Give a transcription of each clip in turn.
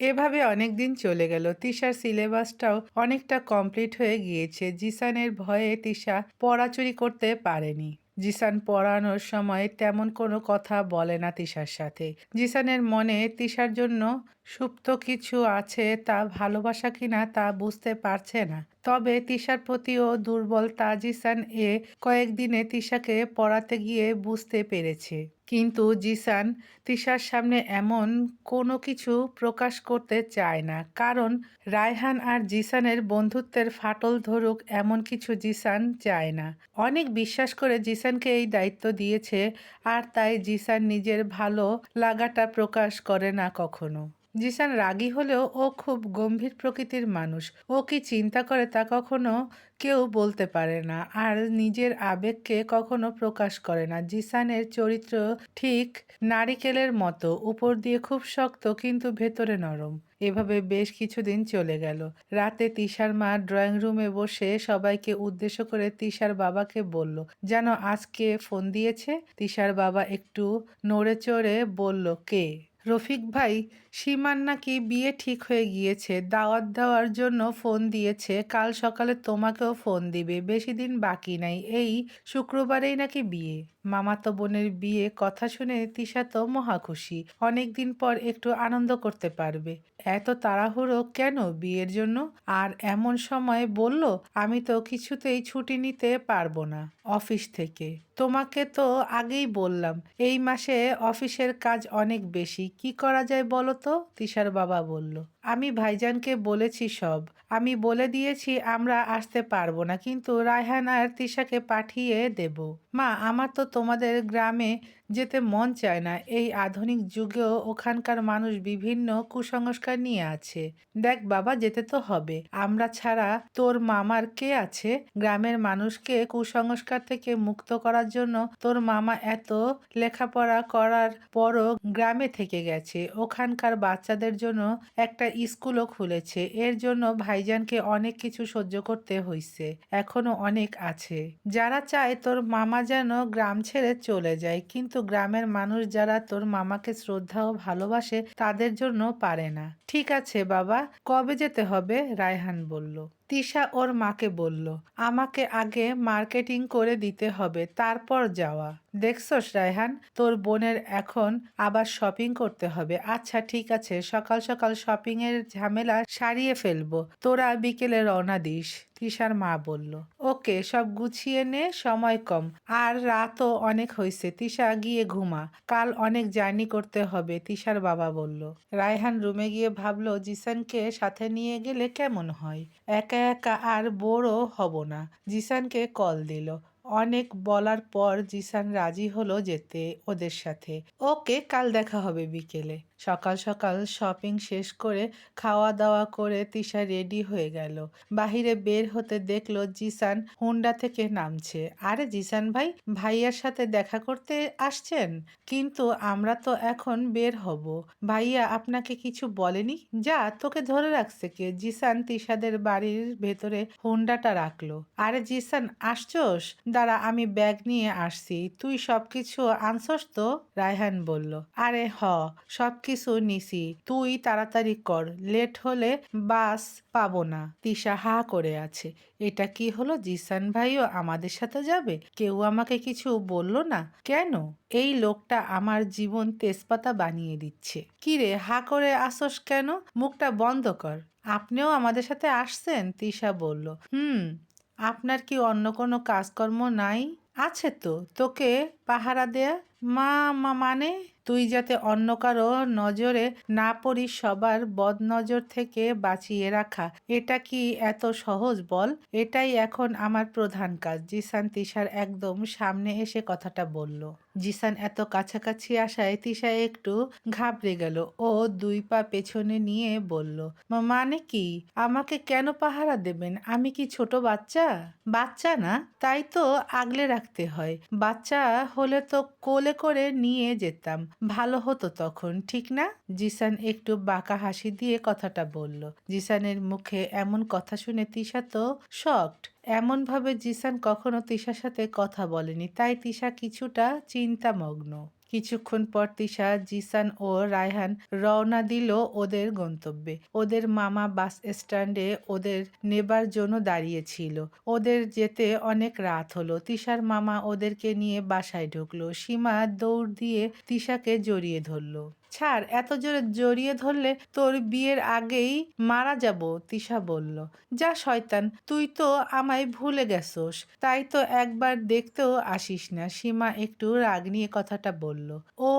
এভাবে অনেক দিন চলে গেল। তিশার সিলেবাসটাও অনেকটা কমপ্লিট হয়ে গিয়েছে। জিসানের ভয়ে তিশা পড়াচুরি করতে পারেনি। জিসান পড়ানোর সময় তেমন কোনো কথা বলে না তিশার সাথে। জিসানের মনে তিশার জন্য সুপ্ত কিছু আছে তা ভালোবাসা কিনা তা বুঝতে পারছে না। তবে তিশার প্রতিও দুর্বল তা জিসান এ কয়েকদিনে তিশাকে পড়াতে গিয়ে বুঝতে পেরেছে। কিন্তু জিসান তিশার সামনে এমন কোনো কিছু প্রকাশ করতে চায় না। কারণ রায়হান আর জিসানের বন্ধুত্বের ফাটল ধরুক এমন কিছু জিসান চায় না। অনেক বিশ্বাস করে জিসানকে এই দায়িত্ব দিয়েছে, আর তাই জিসান নিজের ভালো লাগাটা প্রকাশ করে না কখনো। জিসান রাগী হলেও ও খুব গম্ভীর প্রকৃতির মানুষ। ও কি চিন্তা করে তা কখনো কেউ বলতে পারে না, আর নিজের আবেগকে কখনো প্রকাশ করে না। জিসানের চরিত্র ঠিক নারিকেলের মতো, উপর দিয়ে খুব শক্ত কিন্তু ভেতরে নরম। এভাবে বেশ কিছুদিন চলে গেল। রাতে তিশার মা ড্রয়িং রুমে বসে সবাইকে উদ্দেশ্য করে তিশার বাবাকে বলল যেন আজকে ফোন দিয়েছে? তিশার বাবা একটু নড়ে চড়ে বলল, কে? রফিক ভাই, সীমান নাকি বিয়ে ঠিক হয়ে গিয়েছে, দাওয়াত দেওয়ার জন্য ফোন দিয়েছে, কাল সকালে তোমাকেও ফোন দিবে, বেশি দিন বাকি নাই, এই শুক্রবারেই নাকি বিয়ে? মামাতো বোনের বিয়ে কথা শুনে তিশা তো মহা খুশি। অনেকদিন পর একটু আনন্দ করতে পারবে। এত তাড়াহুড়ো কেন বিয়ের জন্য? আর এমন সময় বলল, আমি তো কিছুতেই ছুটি নিতে পারব না অফিস থেকে। তোমাকে তো আগেই বললাম, এই মাসে অফিসের কাজ অনেক বেশি। কি করা যায় বলো তো? তিশার বাবা বলল। আমি ভাইজানকে বলেছি সব। আমি বলে দিয়েছি, আমরা আসতে পারব না, কিন্তু রায়হান আর তিশাকে পাঠিয়ে দেব। মা, আমার তো তোমাদের গ্রামে যেতে মন চায় না। এই আধুনিক যুগেও ওখানকার মানুষ বিভিন্ন কুসংস্কার নিয়ে আছে। দেখ বাবা, যেতে তো হবে। আমরা ছাড়া তোর মামার কে আছে? গ্রামের মানুষকে কুসংস্কার থেকে মুক্ত করার জন্য তোর মামা এত লেখাপড়া করার পরও গ্রামে থেকে গেছে। ওখানকার বাচ্চাদের জন্য একটা স্কুলও খুলেছে। এর জন্য ভাইজানকে অনেক কিছু সহ্য করতে হয়েছে এখনও অনেক আছে। যারা চায় তোর মামা যেন গ্রাম ছেড়ে চলে যায়, কিন্তু গ্রামের মানুষ যারা তোর মামাকে শ্রদ্ধা ও ভালোবাসে, তাদের জন্য পারে না। ঠিক আছে বাবা, কবে যেতে হবে? রায়হান বলল। তিশা ওর মাকে বলল, আমাকে আগে মার্কেটিং করে দিতে হবে, তারপর যাওয়া। দেখছস রায়হান, তোর বোনের এখন আবার শপিং করতে হবে। আচ্ছা ঠিক আছে, সকাল সকাল শপিং এর ঝামেলা সারিয়ে ফেলব। তোরা বিকেলে রওনা দিস। তিশার মা বলল, ওকে, সব গুছিয়ে নে, সময় কম। আর রাতও অনেক হয়েছে তিশা গিয়ে ঘুমা। কাল অনেক জার্নি করতে হবে, তিশার বাবা বলল। রায়হান রুমে গিয়ে ভাবলো, জিসানকে সাথে নিয়ে গেলে কেমন হয়? একা একা আর বোরও হব না। জিসানকে কল দিল। অনেক বলার পর জিসান রাজি হলো যেতে ওদের সাথে। ওকে, কাল দেখা হবে বিকেলে। সকাল সকাল শপিং শেষ করে খাওয়া দাওয়া করে তিশা রেডি হয়ে গেল। বাহিরে বের হতে দেখল জিসান হুন্ডা থেকে নামছে। আরে জিসান ভাই, ভাইয়ার সাথে দেখা করতে আসছেন? কিন্তু আমরা তো এখন বের হব। ভাইয়া, আপনাকে কিছু বলেনি? যা, তোকে ধরে রাখছে কে? জিসান তিশাদের বাড়ির ভেতরে হুন্ডাটা রাখল। আরে জিসান, আসছোস? দাঁড়া, আমি ব্যাগ নিয়ে আসছি। তুই সবকিছু আনছস তো? রায়হান বলল। আরে হ সব কিছু নিছি, তুই তাড়াতাড়ি কর, লেট হলে বাস পাবো না। তিশা হা করে আছে, এটা কি হলো? জিসান ভাইও আমাদের সাথে যাবে? কেউ আমাকে কিছু বলল না? কেন? এই লোকটা আমার জীবন তেজপাতা বানিয়ে দিচ্ছে। কিরে হা করে আসস কেন? মুখটা বন্ধ কর। আপনিও আমাদের সাথে আসছেন? তিশা বলল। হুম, আপনার কি অন্য কোনো কাজকর্ম নাই? আছে তো, তোকে পাহারা দেয়া? মা মা মানে? তুই যাতে অন্য কারও নজরে না পড়িস, সবার বদনজর থেকে বাঁচিয়ে রাখা। এটা কি এত সহজ বল? এটাই এখন আমার প্রধান কাজ, জিসান তিশার একদম সামনে এসে কথাটা বলল। জিসান এত কাছাকাছি আসায় তিশা একটু ঘাবড়ে গেল। ও দুই পা পেছনে নিয়ে বলল মানে কি? আমাকে কেন পাহারা দেবেন? আমি কি ছোট বাচ্চা? বাচ্চা না, তাই তো আগলে রাখতে হয়। বাচ্চা হলে তো কোলে করে নিয়ে যেতাম। ভালো হতো তখন, ঠিক না? জিসান একটু বাঁকা হাসি দিয়ে কথাটা বলল। জিসানের মুখে এমন কথা শুনে তিশা তো শকড। এমনভাবে জিসান কখনো তিশার সাথে কথা বলেনি। তাই তিশা কিছুটা চিন্তামগ্ন। কিছুক্ষণ পর তিশা, জিসান ও রায়হান রওনা দিল ওদের গন্তব্যে। ওদের মামা বাস স্ট্যান্ডে ওদের নেবার জন্য দাঁড়িয়েছিল ওদের যেতে অনেক রাত হলো। তিশার মামা ওদেরকে নিয়ে বাসায় ঢুকলো। সীমা দৌড় দিয়ে তিশাকে জড়িয়ে ধরলো। ছাড়, এত জোরে জড়িয়ে ধরলে তোর বিয়ের আগেই মারা যাব, তিশা বলল। যা শয়তান, তুই তো আমায় ভুলে গেছোস। তাই তো একবার দেখতেও আসিস না, সীমা একটু রাগ নিয়ে কথাটা বলল। ও,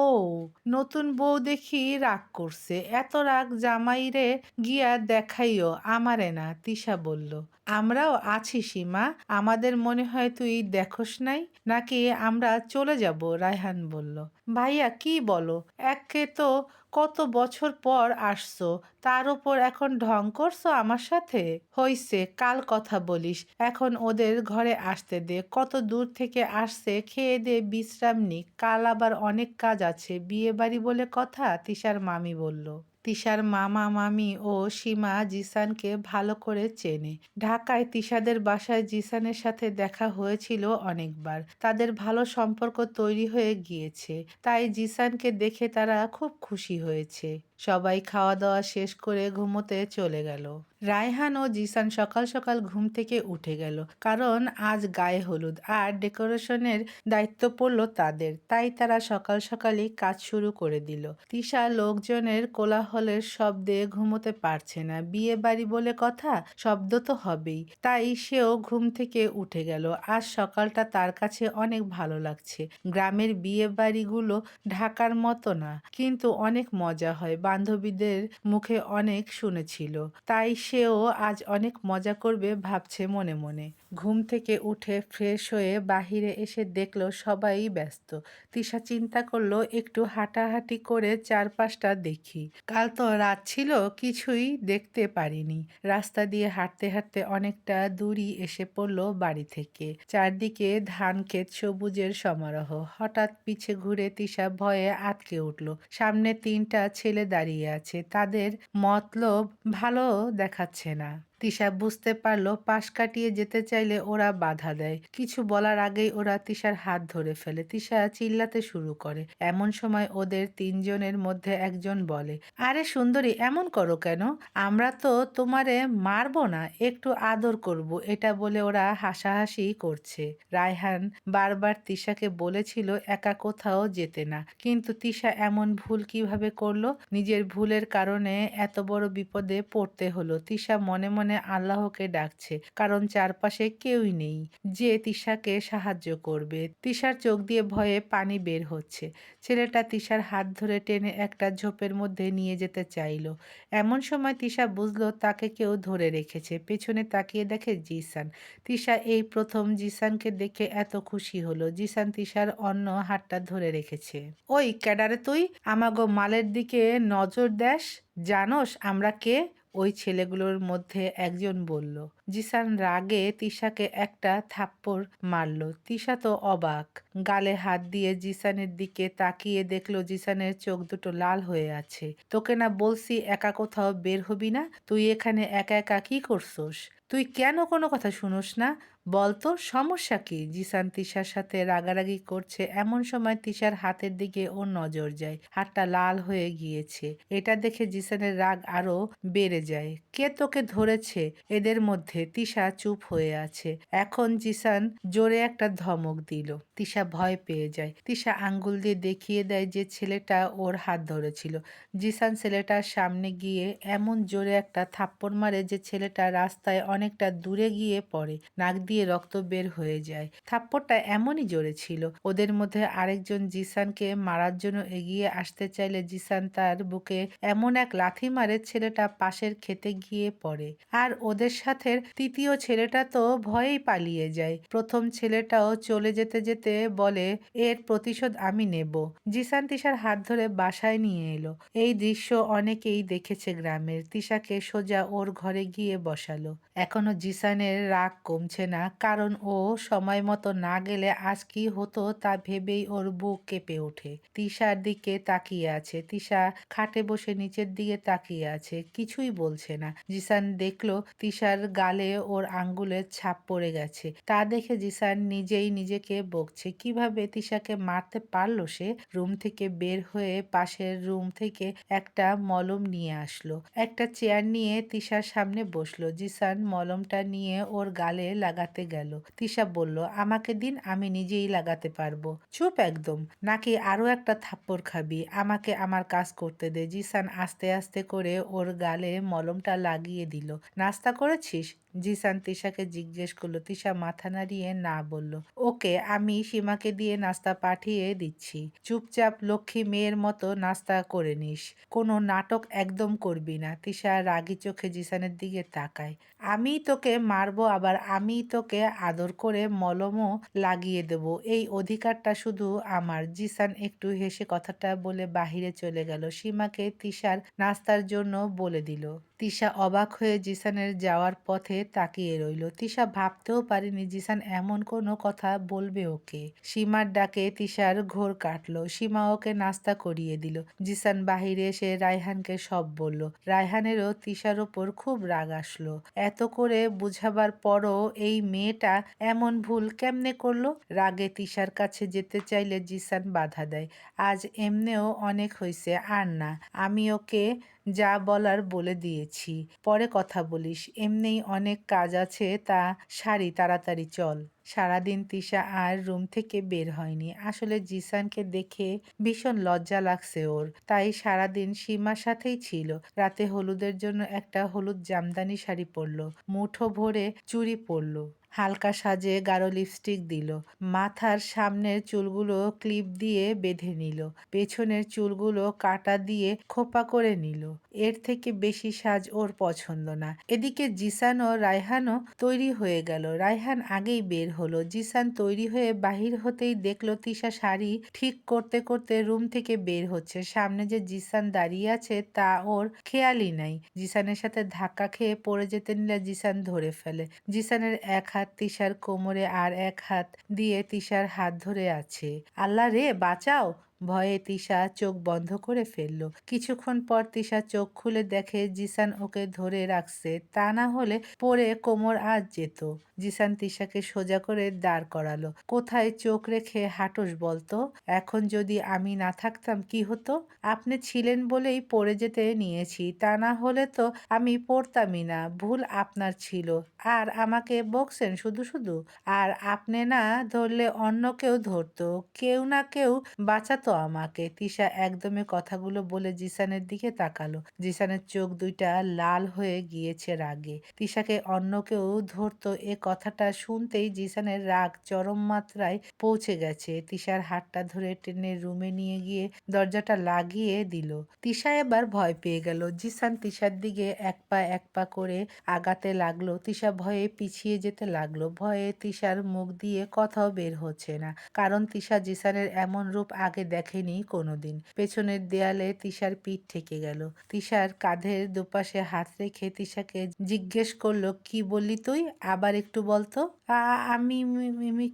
নতুন বউ দেখি রাগ করছে, এত রাগ জামাইরে গিয়া দেখাইও আমারে না, তিশা বলল। আমরাও আছি সীমা, আমাদের মনে হয় তুই দেখোস নাই, নাকি আমরা চলে যাব, রায়হান বলল। ভাইয়া, কি বলো? একে তো কত বছর পর আসছো, তার উপর এখন ঢং করছ আমার সাথে? হইছে, কাল কথা বলিস। এখন ওদের ঘরে আসতে দে, কত দূর থেকে আসছে, খেয়ে দে, বিশ্রাম নি। কাল আবার অনেক কাজ আছে বিয়ে বাড়ি বলে কথা? তিশার মামি বলল। তিশার মামা, মামি ও সীমা জিসানকে ভালো করে চেনে। ঢাকায় তিশাদের বাসায় জিসানের সাথে দেখা হয়েছিল অনেকবার। তাদের ভালো সম্পর্ক তৈরি হয়ে গিয়েছে। তাই জিসানকে দেখে তারা খুব খুশি হয়েছে। সবাই খাওয়া দাওয়া শেষ করে ঘুমোতে চলে গেল। রায়হান ও জিসান সকাল সকাল ঘুম থেকে উঠে গেল, কারণ আজ গায়ে হলুদ আর ডেকোরেশনের দায়িত্ব পড়ল তাদের, তাই তারা সকাল সকালই কাজ শুরু করে দিল। তিশা লোকজনের কোলাহলের শব্দে ঘুমোতে পারছে না, বিয়ে বাড়ি বলে কথা, শব্দ তো হবেই, তাই সেও ঘুম থেকে উঠে গেল। আজ সকালটা তার কাছে অনেক ভালো লাগছে, গ্রামের বিয়ে বাড়িগুলো ঢাকার মতো না, কিন্তু অনেক মজা হয় বান্ধবীদের মুখে অনেক শুনেছিল। তাই সেও আজ অনেক মজা করবে ভাবছে মনে মনে। ঘুম থেকে উঠে ফ্রেশ হয়ে বাহিরে এসে দেখল সবাই ব্যস্ত। তিশা চিন্তা করল একটু হাঁটাহাঁটি করে চারপাশটা দেখি। কাল তো রাত ছিল, কিছুই দেখতে পারিনি। রাস্তা দিয়ে হাঁটতে হাঁটতে অনেকটা দূরই এসে পড়ল বাড়ি থেকে। চারদিকে ধান ক্ষেত সবুজের সমারোহ। হঠাৎ পিছে ঘুরে তিশা ভয়ে আটকে উঠল। সামনে তিনটা ছেলে দাঁড়িয়ে আছে তাদের মতলব ভালো দেখাচ্ছে না। তিশা বুঝতে পারল পাশ কাটিয়ে যেতে চাইলে ওরা বাধা দেয়। কিছু বলার আগেই ওরা তিশার হাত ধরে ফেলে। তিশা চিল্লাতে শুরু করে। এমন সময় ওদের তিনজনের মধ্যে একজন বলে, আরে সুন্দরী, এমন করো কেন? আমরা তো তোমারে মারবো না, একটু আদর করব। এটা বলে ওরা হাসাহাসি করছে। রায়হান বারবার তিশাকে বলেছিল একা কোথাও যেতে না। কিন্তু তিশা এমন ভুল কীভাবে করল? নিজের ভুলের কারণে এত বড় বিপদে পড়তে হলো। তিশা মনে মনে আল্লাহকে ডাকছে, কারণ চারপাশে কেউই নেই। যে তিশাকে সাহায্য করবে, তিশার চোখ দিয়ে ভয়ে পানি বের হচ্ছে। ছেলেটা তিশার হাত ধরে টেনে একটা ঝোপের মধ্যে নিয়ে যেতে চাইলো। এমন সময় তিশা বুঝলো তাকে কেউ ধরে রেখেছে। পেছনে তাকিয়ে দেখে জিসান। তিশা এই প্রথম জিসানকে দেখে এত খুশি হলো। জিসান তিশার অন্য হাতটা ধরে রেখেছে। ওই ক্যাডারে তুই, আমাগো মালের দিকে নজর দেশ জানোস আমরা কে? ওই ছেলেগুলোর মধ্যে একজন বলল জিসান রাগে তিশাকে একটা থাপ্পড় মারল। তিশা তো অবাক। গালে হাত দিয়ে জিসানের দিকে তাকিয়ে দেখল জিসানের চোখ দুটো লাল হয়ে আছে। তোকে না বলছি একা কোথাও বের হবি না? তুই এখানে একা একা কি করছোস? তুই কেন কোনো কথা শুনোস না? বলতো সমস্যা কি? জিসান তিশার সাথে রাগারাগি করছে, এমন সময় তিশার হাতের দিকে ওর নজর যায়, হাতটা লাল হয়ে গিয়েছে। এটা দেখে জিসানের রাগ আরও বেড়ে যায়। কে তোকে ধরেছে? এদের মধ্যে তিশা চুপ হয়ে আছে। এখন জিসান জোরে একটা ধমক দিল। তিশা ভয় পেয়ে যায়। তিশা আঙ্গুল দিয়ে দেখিয়ে দেয় যে ছেলেটা ওর হাত ধরেছিল। জিসান ছেলেটার সামনে গিয়ে এমন জোরে একটা থাপ্পড় মারে যে ছেলেটা রাস্তায় অনেকটা দূরে গিয়ে পড়ে। নাক দিয়ে রক্ত বের হয়ে যায়। থাপ্পড়টা এমনই জোরে ছিল। ওদের মধ্যে আরেকজন জিসানকে মারার জন্য এগিয়ে আসতে চাইলে জিসান তার বুকে এমন এক লাথি মারে ছেলেটা পাশের খেতে গিয়ে পড়ে। আর ওদের সাথে তৃতীয় ছেলেটা তো ভয়েই পালিয়ে যায়। প্রথম ছেলেটাও চলে যেতে যেতে বলে, এর প্রতিশোধ আমি নেব। জিসান তিশার হাত ধরে বাসায় নিয়ে এলো। এই দৃশ্য অনেকেই দেখেছে গ্রামের। তিশাকে সোজা ওর ঘরে গিয়ে বসালো। এখনও জিসানের রাগ কমছে না। না কারণ ও সময় মতো না গেলে আজ কি হতো তা ভেবেই ওর বুক কেঁপে ওঠে। তিশার দিকে তাকিয়ে আছে। তিশা খাটে বসে নিচের দিকে তাকিয়ে আছে। কিছুই বলছে না। জিসান দেখল তিশার গালে ওর আঙ্গুলের ছাপ পড়ে গেছে। তা দেখে জিসান নিজেই নিজেকে বকছে। কীভাবে তিশাকে মারতে পারল সে? রুম থেকে বের হয়ে পাশের রুম থেকে একটা মলম নিয়ে আসলো। একটা চেয়ার নিয়ে তিশার সামনে বসল। জিসান মলমটা নিয়ে ওর গালে লাগাতে গেল। তিশা বলল, আমাকে দিন, আমি নিজেই লাগাতে পারব। চুপ একদম। নাকি আরও একটা থাপ্পড় খাবি? আমাকে আমার কাজ করতে দে। জিসান আস্তে আস্তে করে ওর গালে মলমটা লাগিয়ে দিল। নাস্তা করেছিস? জিসান তিশাকে জিজ্ঞেস করল। তিশা মাথা নাড়িয়ে না বলল। ওকে, আমি সীমাকে দিয়ে নাস্তা পাঠিয়ে দিচ্ছি। চুপচাপ লক্ষ্মী মেয়ের মতো নাস্তা করে নিস। কোনো নাটক একদম করবি না। তিশা রাগি চোখে জিসানের দিকে তাকায়। আমি তোকে মারবো, আবার আমি তোকে আদর করে মলমও লাগিয়ে দেব। এই অধিকারটা শুধু আমার। জিসান একটু হেসে কথাটা বলে বাহিরে চলে গেল। সীমাকে তিশার নাস্তার জন্য বলে দিল। তিশা অবাক হয়ে জিসানের যাওয়ার পথে তাকিয়ে রইল। তিশা ভাবতেও পারেনি জিসান এমন কোনো কথা বলবে ওকে। সীমার ডাকে তিশার ঘোর কাটলো। সীমা ওকে নাস্তা করিয়ে দিল। জিসান বাহিরে এসে রায়হানকে সব বলল। রায়হানেরও তিশার ওপর খুব রাগ আসলো। এত করে বুঝাবার পরও এই মেয়েটা এমন ভুল কেমনে করল? রাগে তিশার কাছে যেতে চাইলে জিসান বাধা দেয়। আজ এমনেও অনেক হয়েছে আর না। আমি ওকে যা বলার বলে দিয়েছি। পরে কথা বলিস। এমনিই অনেক কাজ আছে, তা সারি, তাড়াতাড়ি চল। সারাদিন তিশা আর রুম থেকে বের হয়নি। আসলে জিসানকে দেখে ভীষণ লজ্জা লাগছে ওর। তাই সারাদিন সীমার সাথেই ছিল। রাতে হলুদের জন্য একটা হলুদ জামদানি শাড়ি পরলো, মুঠো ভরে চুড়ি পরলো, হালকা সাজে গাঢ় লিপস্টিক দিল, মাথার সামনের চুলগুলো ক্লিপ দিয়ে বেঁধে নিল, পেছনের চুলগুলো কাটা দিয়ে খোপা করে নিল। এর থেকে বেশি সাজ ওর পছন্দ না। এদিকে জিসান ও রায়হানও তৈরি হয়ে গেল। রায়হান আগেই বের হলো। জিসান তৈরি হয়ে বাহির হতেই দেখল তিশা শাড়ি ঠিক করতে করতে রুম থেকে বের হচ্ছে। সামনে যে জিসান দাঁড়িয়ে আছে, তা ওর খেয়ালই নাই। জিসানের সাথে ধাক্কা খেয়ে পড়ে যেতে নিলে জিসান ধরে ফেলে। জিসানের এক হাত তিশার কোমরে আর এক হাত দিয়ে তিশার হাত ধরে আছে। আল্লাহ রে, বাঁচাও! ভয়ে তিশা চোখ বন্ধ করে ফেলল। কিছুক্ষণ পর তিশা চোখ খুলে দেখে জিসান ওকে ধরে রাখছে, তা না হলে পরে কোমর আজ যেত। জিসান তিশাকে সোজা করে দাঁড় করালো। কোথায় চোখ রেখে হাঁটোস বলতো? এখন যদি আমি না থাকতাম কি হতো? আপনি ছিলেন বলেই পড়ে যেতে নিয়েছি, তা না হলে তো আমি পড়তামই না। ভুল আপনার ছিল। আর আমাকে বকছেন শুধু শুধু। আর আপনি না ধরলে অন্য কেউ ধরতো। কেউ না কেউ বাঁচাতো আমাকে। তিশা একদমই কথাগুলো বলে জিসানের দিকে তাকালো। জিসানের চোখ দুইটা লাল হয়ে গিয়েছে রাগে। তিশাকে অন্য কেউ ধরতো এ কথাটা শুনতেই জিসানের রাগ চরম মাত্রায় পৌঁছে গেছে। তিশার হাতটা ধরে টেনে রুমে নিয়ে গিয়ে দরজাটা লাগিয়ে দিল। তিশা এবার ভয় পেয়ে গেল। জিসান তিশার দিকে এক পা এক পা করে আগাতে লাগল। তিশা ভয়ে পিছিয়ে যেতে লাগল। ভয়ে তিশার মুখ দিয়ে কথাও বের হচ্ছে না। কারণ তিশা জিসানের এমন রূপ আগে দেখেনি কোনোদিন। পেছনের দেয়ালে তিশার পিঠ ঠেকে গেল। তিশার কাঁধের দুপাশে হাত রেখে তিশাকে জিজ্ঞেস করল, কি বললি তুই? আবার একটু বলতো "আ- আমি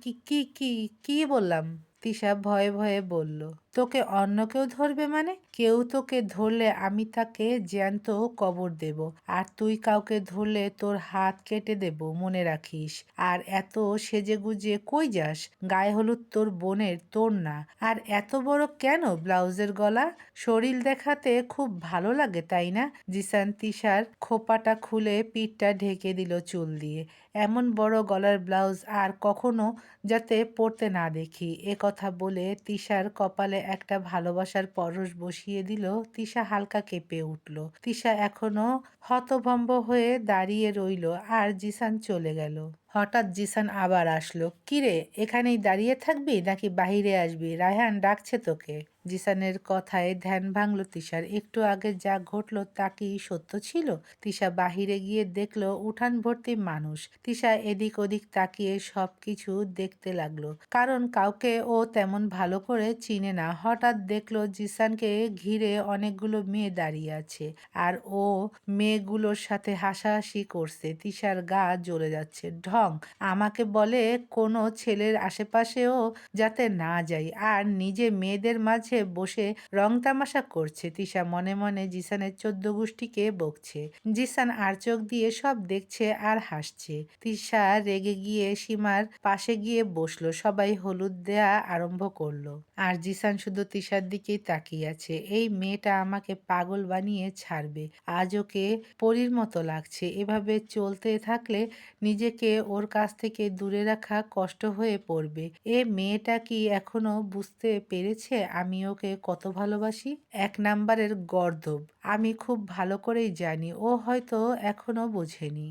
কি কি কি বললাম? তিশা ভয়ে ভয়ে বলল তোকে অন্য কেউ ধরবে মানে? কেউ তোকে ধরলে আমি তাকে জ্যান্ত কবর দেব, আর তুই কাউকে ধরলে তোর হাত কেটে দেব, মনে রাখিস। আর এত সেজে গুজে কই যাস? গায়ে হলুদ তোর বোনের তোর না। আর এত বড় কেন ব্লাউজের গলা? শরীর দেখাতে খুব ভালো লাগে, তাই না? জিসান তিশার খোপাটা খুলে পিঠটা ঢেকে দিল চুল দিয়ে। এমন বড় গলার ব্লাউজ আর কখনো যাতে পরতে না দেখি, এ কথা বলে তিশার কপালে একটা ভালোবাসার পরশ বসিয়ে দিল, তিশা হালকা কেঁপে উঠল। তিশা এখনও হতভম্ব হয়ে দাঁড়িয়ে রইল আর জিসান চলে গেল। হঠাৎ জিসান আবার আসলো, কিরে, এখানেই দাঁড়িয়ে থাকবি নাকি বাহিরে আসবি? রায়হান ডাকছে তোকে। জিসানের কথায় ধ্যান ভাঙল তিশার। একটু আগে যা ঘটলো তা কি সত্য ছিল? তিশা বাহিরে গিয়ে দেখল উঠান ভর্তি মানুষ। তিশা এদিক ওদিক তাকিয়ে সব কিছু দেখতে লাগল। কারণ কাউকে ও তেমন ভালো করে চিনে না। হঠাৎ দেখল জিসানকে ঘিরে অনেকগুলো মেয়ে দাঁড়িয়ে আছে আর ও মেয়েগুলোর সাথে হাসাহাসি করছে। তিশার গা জ্বলে যাচ্ছে। ঢং। আমাকে বলে, কোনো ছেলের আশেপাশেও যাতে না যাই, আর নিজে মেয়েদের মাঝে বসে রং তামাশা করছে। তিশা মনে মনে জিসানের চোদ্দ গোষ্ঠীকে বকছে। জিসান আর চোখ দিয়ে সব দেখছে আর হাসছে। তিশা রেগে গিয়ে সীমার পাশে গিয়ে বসল, সবাই হলুদ দেয়া আরম্ভ করল। আর জিসান শুধু তিশার দিকেই তাকিয়ে আছে। এই মেয়েটা আমাকে পাগল বানিয়ে ছাড়বে। আজ ওকে পরীর মতো লাগছে। এভাবে চলতে থাকলে নিজেকে ওর কাছ থেকে দূরে রাখা কষ্ট হয়ে পড়বে। এ মেয়েটা কি এখনও বুঝতে পেরেছে আমি ওকে কত ভালোবাসি? এক নাম্বারের গর্দব আমি খুব ভালো করেই জানি। ও হয়তো এখনও বোঝেনি।